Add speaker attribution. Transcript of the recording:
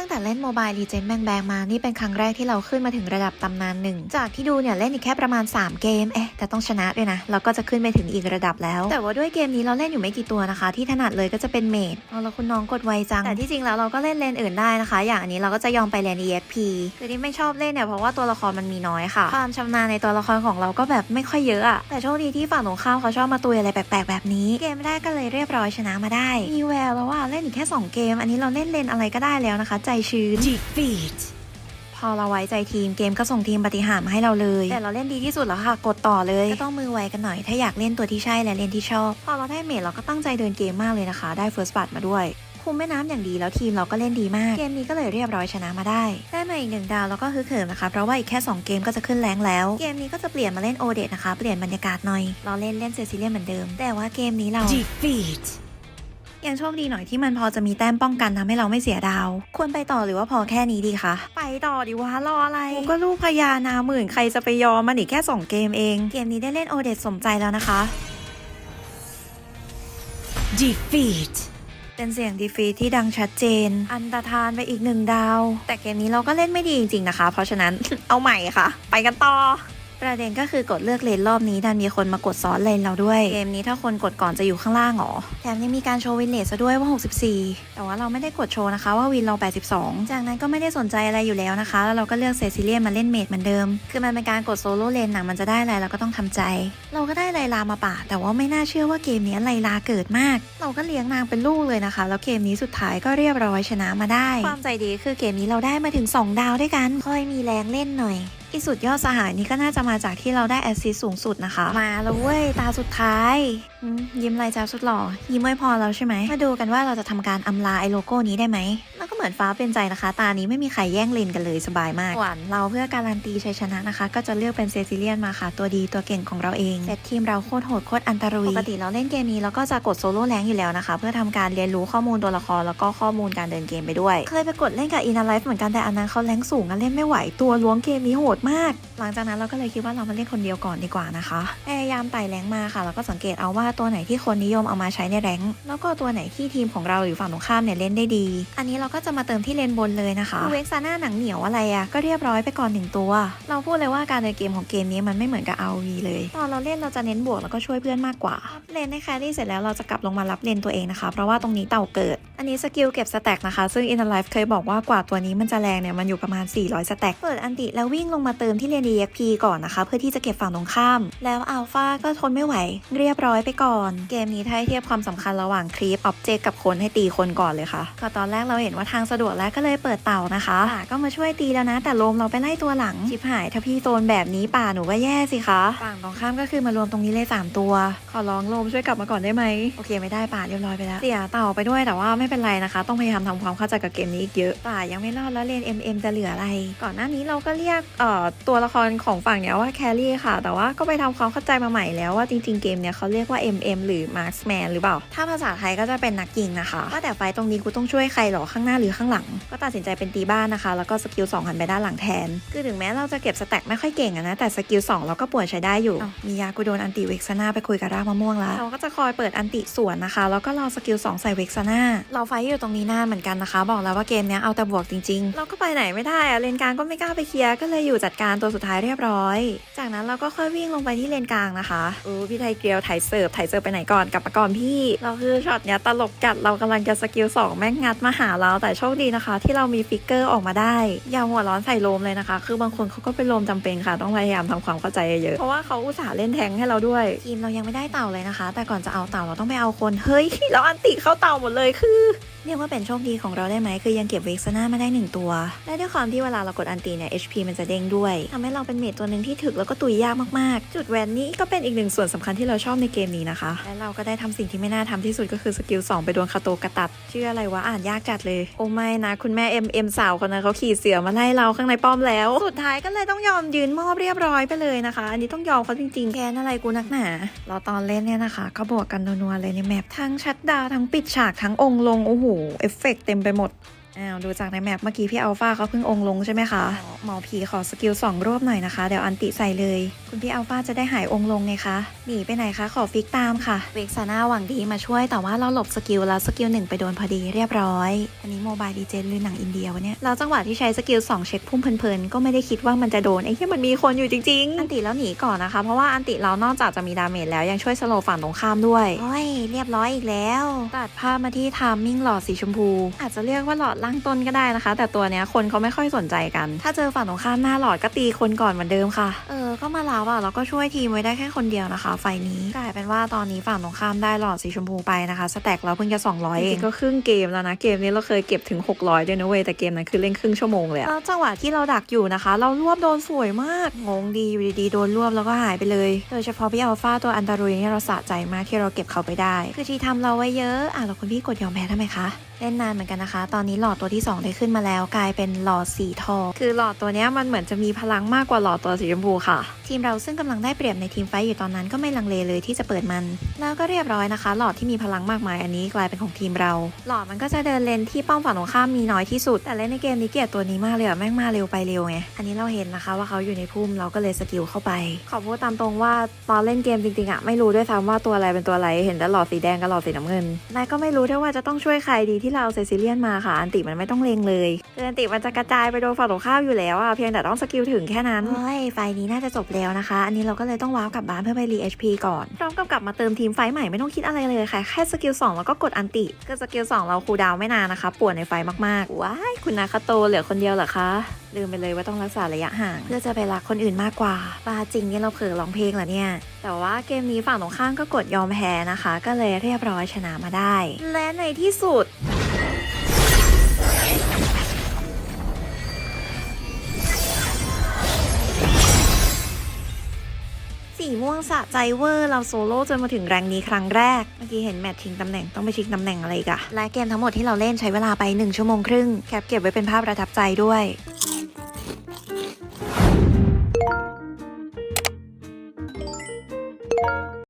Speaker 1: ตั้งแต่เล่นโมบายรีเจนแบงแบงมา นี่เป็นครั้งแรกที่เราขึ้นมาถึงระดับตำนานหนึ่ง จากที่ดูเนี่ยเล่นอีกแค่ประมาณ 3 เกม เอ๊ะ แต่ต้องชนะด้วยนะ เราก็จะขึ้นไปถึงอีกระดับแล้ว แต่ว่าด้วยเกมนี้เราเล่นอยู่ไม่กี่ตัวนะคะ ที่ถนัดเลยก็จะเป็นเมดเอาล้วคุณน้องกดไวจัง แต่ที่จริงแล้วเราก็เล่นเลนอื่นได้นะคะ อย่างอันนี้เราก็จะยอมไปเลน EXP คือที่ไม่ชอบเล่นเนี่ยเพราะว่าตัวละครมันมีน้อยค่ะ ความชำนาญในตัวละครของเราก็แบบไม่ค่อยเยอะอะแต่โชคดีที่ฝั่งตรงข้ามเขาชอบมาตุยอะไรแปลกๆแบบนี้ เกมแรกก็เลยเรียบร้อยชนะมาได้มีแววแล้วว่าเล่นอีกแค่สองเกม อันนี้เราเล่นเลนอะไรก็ได้แล้วนะคะใจชื้น
Speaker 2: Defeat.
Speaker 1: พอเราไว้ใจทีมเกมก็ส่งทีมปฏิหารย์มาให้เราเลย แต่เราเล่นดีที่สุดแล้วค่ะ กดต่อเลย ก็ต้องมือไวกันหน่อยถ้าอยากเล่นตัวที่ใช่และเล่นที่ชอบ พอเราได้เมทเราก็ตั้งใจเดินเกมมากเลยนะคะ ได้เฟิร์สบัตมาด้วยคุมแม่น้ำอย่างดีแล้วทีมเราก็เล่นดีมาก เกมนี้ก็เลยเรียบร้อยชนะมาได้ ได้มาอีกหนึ่งดาวแล้วก็คือเขิมนะคะ เพราะว่าอีกแค่ 2 เกมก็จะขึ้นแรงแล้ว เกมนี้ก็จะเปลี่ยนมาเล่นโอเดนะคะ เปลี่ยนบรรยากาศหน่อย เราเล่นเล่นเซซิเลียนเหมือนเดิม แต่ว่าเกมนี้เรา
Speaker 2: Defeat.
Speaker 1: ยังโชคดีหน่อยที่มันพอจะมีแต้มป้องกันทำให้เราไม่เสียดาว ควรไปต่อหรือว่าพอแค่นี้ดีคะ ไปต่อดีวะรออะไรผมก็ลูกพญานาหมื่นใครจะไปยอมมันอีกแค่ 2 เกมเอง เกมนี้ได้เล่นโอเดตสมใจแล้วนะคะ
Speaker 2: Defeat.
Speaker 1: เป็นเสียงดีฟีที่ดังชัดเจน อันตรธานไปอีกหนึ่งดาว แต่เกมนี้เราก็เล่นไม่ดีจริงๆนะคะ เพราะฉะนั้นเอาใหม่ค่ะ ไปกันต่อ ประเด็นก็คือกดเลือกเลนรอบนี้ดันมีคนมากดซ้อนเลนเราด้วย เกมนี้ถ้าคนกดก่อนจะอยู่ข้างล่างเหรอ แถมยังมีการโชว์วินเลสซะด้วยว่า 64 แต่ว่าเราไม่ได้กดโชว์นะคะว่าวินเรา 82 จากนั้นก็ไม่ได้สนใจอะไรอยู่แล้วนะคะ แล้วเราก็เลือกเซซิเลียนมาเล่นเมดเหมือนเดิม คือมันเป็นการกดโซโล่เลนหนังมันจะได้อะไรเราก็ต้องทำใจ เราก็ได้ไลลามาป่า แต่ว่าไม่น่าเชื่อว่าเกมนี้ไลลาเกิดมาก เราก็เลี้ยงนางเป็นลูกเลยนะคะ แล้วเกมนี้สุดท้ายก็เรียบร้อยชนะมาได้ ความใจดีคือเกมนี้เราได้มาถึง 2 ดาวด้วยกันค่อยมีแรงเล่นหน่อย อีสุดยอดสหายนี้ก็น่าจะมาจากที่เราได้แอสซิสต์สูงสุดนะคะ มาแล้วเว้ย ตาสุดท้าย ยิ้มลายจ้าสุดหล่อ ยิ้มไม่พอแล้วใช่ไหม มาดูกันว่าเราจะทำการอำลาไอโลโก้นี้ได้ไหม เหมือนฟ้าเป็นใจนะคะ ตานี้ไม่มีใครแย่งเลนกันเลยสบายมากหวานเราเพื่อการันตีชัยชนะนะคะ ก็จะเลือกเป็นเซซิเลียนมาค่ะ ตัวดีตัวเก่งของเราเองแต่ทีมเราโคตรโหดโคตรอันตรายปกติเราเล่นเกมนี้เราก็จะกดโซโล่แรงอยู่แล้วนะคะ เพื่อทำการเรียนรู้ข้อมูลตัวละครแล้วก็ข้อมูลการเดินเกมไปด้วย เคยไปกดเล่นกับอินาไลฟ์เหมือนกันแต่อันนั้นเขาแรงสูงอะเล่นไม่ไหวตัวล้วงเกมนี้โหดมาก หลังจากนั้นเราก็เลยคิดว่าเรามาเล่นคนเดียวก่อนดีกว่านะคะพยายามไต่แรงมาค่ะแล้วก็สังเกตเอาว่าตัวไหนที่คนนิยมเอามาใช้ในแรงค์แล้วก็ตัวไหนที่ทีมของเราหรือฝั่งตรงข้ามเนี่ยเล่นได้ดี อันนี้เราก็จะมาเติมที่เลนบนเลยนะคะเวกซาน่าหนังเหนียวอะไรอะก็เรียบร้อยไปก่อนหนึ่งตัว เราพูดเลยว่าการเดินเกมของเกมนี้มันไม่เหมือนกับ RV เลย ตอนเราเล่นเราจะเน้นบวกแล้วก็ช่วยเพื่อนมากกว่า เลนให้แครี่เสร็จแล้วเราจะกลับลงมารับเลนตัวเองนะคะ เพราะว่าตรงนี้เต่าเกิด อันนี้สกิลเก็บสแต็กนะคะ ซึ่ง In Life เคยบอกว่ากว่าตัวนี้มันจะแรงเนี่ยมันอยู่ประมาณ 400 สแต็กเปิดอันติแล้ววิ่งลงมาเติมที่เลน EXP ก่อนนะคะ เพื่อที่จะเก็บฝั่งตรงข้าม แล้วอัลฟาก็ทนไม่ไหว เรียบร้อยไปก่อน เกมนี้ถ้าให้เทียบความสำคัญระหว่างครีปออบเจกกับคนให้ตีคนก่อนเลยค่ะก็ตอนแรกเราเห็นว่าทางสะดวกแล้วก็เลยเปิดเต่านะคะป่าก็มาช่วยตีแล้วนะ แต่โลมเราไปไล่ตัวหลังชิบหายถ้าพี่โซนแบบนี้ป่าหนูก็แย่สิคะฝั่งตรงข้ามก็คือมารวมตรงนี้เลยสามตัว ขอร้องโลมช่วยกลับมาก่อนได้ไหมโอเคไม่ได้ป่าเรียบร้อยไปแล้วเสียเต่าไปด้วยแต่ว่าไม่เป็นไรนะคะ ต้องพยายามทำความเข้าใจกับเกมนี้อีกเยอะป่ายังไม่รอดแล้วเลน MM จะเหลืออะไร ก่อนหน้านี้เราก็เรียกเอ่อตัวละครของฝั่งเนี้ยว่าแครี่ค่ะ แต่ว่าก็ไปทำความเข้าใจมาใหม่แล้วว่าจริงๆเกมเนี้ยเขาเรียกว่า MM หรือ Marksman หรือเปล่า ถ้าภาษาไทยก็จะเป็นนักยิงนะคะว่าแต่ไฟตรงนี้กูต้องช่วยใครหรอข้างหน้าหรือข้างหลัง ก็ตัดสินใจเป็นตีบ้านนะคะ แล้วก็สกิล2หันไปด้านหลังแทน คือถึงแม้เราจะเก็บสแต็กไม่ค่อยเก่งอะนะแต่สกิล2เราก็ปวดใช้ได้อยู่อ้าวมียากูโดนอันติเวกซาน่าไปคุยกับรากมะม่วงแล้วเราก็จะคอยเปิดอันติสวนนะคะ แล้วก็รอสกิล2ใส่เวกซาน่าเราไฟท์อยู่ตรงนี้นานเหมือนกันนะคะ บอกแล้วว่าเกมเนี้ยเอาแต่บวกจริงๆ เราก็ไปไหนไม่ได้อะเลนกลางก็ไม่กล้าไปเคลียร์ก็เลยอยู่จัดการตัวสุดท้ายเรียบร้อย จากนั้นเราก็ค่อยวิ่งลงไปที่เลนกลางนะคะโอ้พี่ไทยเกลียวไถ่ายเสิร์ฟไถ่ายเสิร์ฟไปไหนก่อนกลับมาก่อนพี่ เราคือช็อตเนี้ยตลกจัดเรากำลังจะสกิล2แม่งงัดมาหาเราแต่โชคดีนะคะ ที่เรามีฟิกเกอร์ออกมาได้ อย่าหัวร้อนใส่โลมเลยนะคะ คือบางคนเขาก็เป็นโลมจำเป็นค่ะ ต้องพยายามทำความเข้าใจเยอะเพราะว่าเขาอุตส่าห์เล่นแทงให้เราด้วยทีมเรายังไม่ได้เต่าเลยนะคะ แต่ก่อนจะเอาเต่าเราต้องไปเอาคนเฮ้ยแล้วอันติเข้าเต่าหมดเลยคือเรียกว่าเป็นโชคดีของเราได้ไหมคือยังเก็บเวกซาน่ามาได้ 1 ตัว และด้วยความที่เวลาเรากดอันตีเนี่ย HP มันจะเด้งด้วยทำให้เราเป็นเมจตัวหนึ่งที่ถึกแล้วก็ตุยยากมากๆ จุดแวนนี้ก็เป็นอีกหนึ่งส่วนสำคัญที่เราชอบในเกมนี้นะคะ และเราก็ได้ทำสิ่งที่ไม่น่าทำที่สุดก็คือสกิล2ไปโดนคาโตกระตัด ชื่ออะไรวะอ่านยากจัดเลยอ้ไม่นะคุณแม่เอ็มเอ็มสาวคนนั้นเขาขี่เสือมาไล่เราข้างในป้อมแล้ว สุดท้ายก็เลยต้องยอมยืนมอบเรียบร้อยไปเลยนะคะ อันนี้ต้องยอมเขาจริงๆแค่อะไรกูนักหนาเราตอนเล่นเนี่ยนะคะก็บวกกันนัวๆเลยในแมปทั้งชัดดาวทั้งปิดฉากทั้งองค์ลงโอ้โหเอฟเฟกต์เต็มไปหมด ออ้าวดูจากในแมปเมื่อกี้พี่อัลฟาเขาเพิ่งองค์ลงใช่ไหมคะ หมอผีขอสกิลสองรวบหน่อยนะคะ เดี๋ยวอันติใส่เลย คุณพี่อัลฟาจะได้หายองค์ลงไงคะ หนีไปไหนคะ ขอฟิกตามค่ะ เวกซาน่าหวังดีมาช่วยแต่ว่าเราหลบสกิลแล้วสกิลหนึ่งไปโดนพอดีเรียบร้อย อันนี้โมบายดีเจนหรือหนังอินเดียวะเนี่ยเราจังหวะที่ใช้สกิลสองเช็คพุ่มเพลินๆก็ไม่ได้คิดว่ามันจะโดนไอ้ที่มันมีคนอยู่จริงๆ อันติแล้วหนีก่อนนะคะ เพราะว่าอันติเรานอกจากจะมีดาเมจแล้วยังช่วยสโลว์ฝั่งตรงข้ามด้วยโอ้ยเรียบร้อยอีกแล้วตัดภาพมาที่ทามมิ่งหลอดสีชมพู อาจจะเรียกว่าหลอดล่างต้นก็ได้นะคะ แต่ตัวเนี้ยคนเขาไม่ค่อยสนใจกัน ถ้าเจอฝั่งตรงข้ามหน้าหลอดก็ตีคนก่อนเหมือนเดิมค่ะ เออ ก็มาลาวอะแล้วก็ช่วยทีมไว้ได้แค่คนเดียวนะคะ ไฟนี้กลายเป็นว่าตอนนี้ฝั่งตรงข้ามได้หลอดสีชมพูไปนะคะ สแต็กเราเพิ่งจะ 200 เองก็ครึ่งเกมแล้วนะ เกมนี้เราเคยเก็บถึง 600ด้วยนะเว้ยแต่เกมนั้นคือเล่นครึ่งชั่วโมงเลยอะแล้วจังหวะที่เราดักอยู่นะคะ เรารวบโดนสวยมาก งงดีอยู่ดีๆโดนรวบแล้วก็หายไปเลย โดยเฉพาะพี่อัลฟาตัวอันตารุยเนี่ยเราสะใจมากที่เราเก็บเขาไปได้ คือที่ทำเราไว้เยอะอะแล้วคุณพี่กดยอมแพ้ทำไมคะ เล่นนานเหมือนกันนะคะ ตอนนี้หลอดตัวที่ 2 ได้ขึ้นมาแล้ว กลายเป็นหลอดสีทอง คือหลอดตัวเนี้ยมันเหมือนจะมีพลังมากกว่าหลอดตัวสีชมพูค่ะ ทีมเราซึ่งกำลังได้เปรียบในทีมไฟท์อยู่ตอนนั้นก็ไม่ลังเลเลยที่จะเปิดมัน แล้วก็เรียบร้อยนะคะ หลอดที่มีพลังมากมายอันนี้กลายเป็นของทีมเรา หลอดมันก็จะเดินเลนที่ป้อมฝั่งตรงข้ามมีน้อยที่สุด แต่เล่นในเกมนี้เกลียดตัวนี้มากเลยอะแม่งมาเร็วไปเร็วไง อันนี้เราเห็นนะคะว่าเขาอยู่ในพุ่มเราก็เลยสกิลเข้าไป ขอพูดตามตรงว่าตอนเล่นเกมจริงๆอะไม่รู้ด้วยซ้ำว่าตัวอะไรเป็นตัวอะไร เห็นแต่หลอดสีแดงกับหลอดสีน้ำเงิน นายก็ไม่รู้ด้วยว่าจะต้องช่วยใครดีที่เราเอาเซซิเลียนมาค่ะ อันติมันไม่ต้องเลงเลยคืออันติมันจะกระจายไปโดนฝั่งตรงข้ามอยู่แล้วอะเพียงแต่ต้องสกิลถึงแค่นั้นเฮ้ยไฟนี้น่าจะจบแล้วนะคะ อันนี้เราก็เลยต้องว้าวกลับบ้านเพื่อไปรี HP ก่อนพร้อมกับกลับมาเติมทีมไฟท์ใหม่ไม่ต้องคิดอะไรเลยค่ะ แค่สกิล2แล้วก็กดอันติคือสกิล2เราคูลดาวน์ไม่นานนะคะปวดในไฟมากๆว้ายคุณนาคาโตเหลือคนเดียวเหรอคะลืมไปเลยว่าต้องรักษาระยะห่างเพื่อจะไปรักคนอื่นมากกว่าปาจริงนี่เราเผลอร้องเพลงเหรอเนี่ย แต่ว่าเกมนี้ฝั่งตรงข้ามก็กดยอมแพ้นะคะ ก็เลยเรียบร้อยชนะมาได้ และในที่สุดสีม่วงสะใจเวอร์ เราโซโล่จนมาถึงแรงนี้ครั้งแรก เมื่อกี้เห็นแมททิ้งตำแหน่งต้องไปชิงตำแหน่งอะไรอีกอะและเกมทั้งหมดที่เราเล่นใช้เวลาไป 1 ชั่วโมงครึ่ง แคปเก็บไว้เป็นภาพประทับใจด้วย